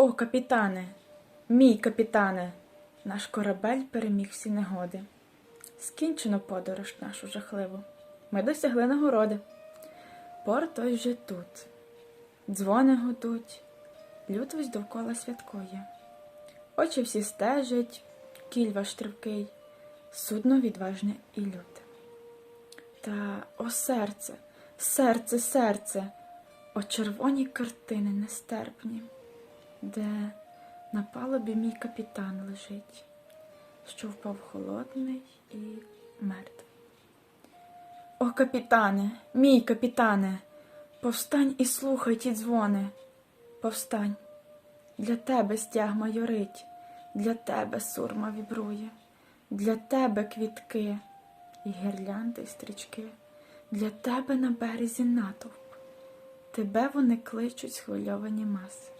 О, капітане, мій капітане, наш корабель переміг всі негоди. Скінчено подорож нашу жахливу. Ми досягли нагороди. Порт ось вже тут. Дзвони гудуть, весь довкола святкує. Очі всі стежать, кіль ваш тривкий, судно відважне і люте. Та, о серце, серце, серце, о червоні картини нестерпні, де на палубі мій капітан лежить, що впав холодний і мертвий. О, капітане, мій капітане, повстань і слухай ті дзвони. Повстань, для тебе стяг майорить, для тебе сурма вібрує, для тебе квітки і гірлянди й стрічки, для тебе на березі натовп. Тебе вони кличуть схвильовані маси,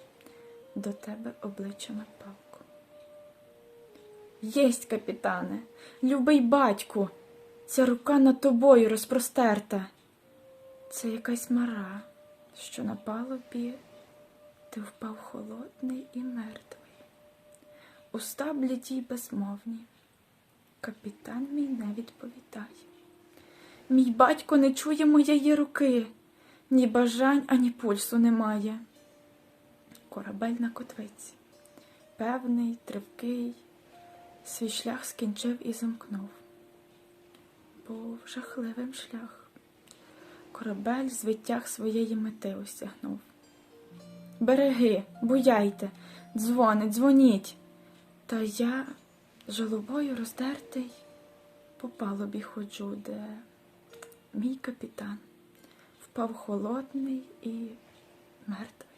до тебе обличчями палку. Єсть, капітане, любий батьку, ця рука над тобою розпростерта. Це якась мара, що на палубі ти впав холодний і мертвий. Уста бліді й безмовні. Капітан мій не відповідає. Мій батько не чує моєї руки, ні бажань, ані пульсу немає. Корабель на котвиці, певний, тривкий, свій шлях скінчив і замкнув. Був жахливим шлях. Корабель з витяг своєї мети осягнув. Береги, буяйте, дзвони, дзвоніть. Та я жалобою роздертий по палубі ходжу, де мій капітан впав холодний і мертвий.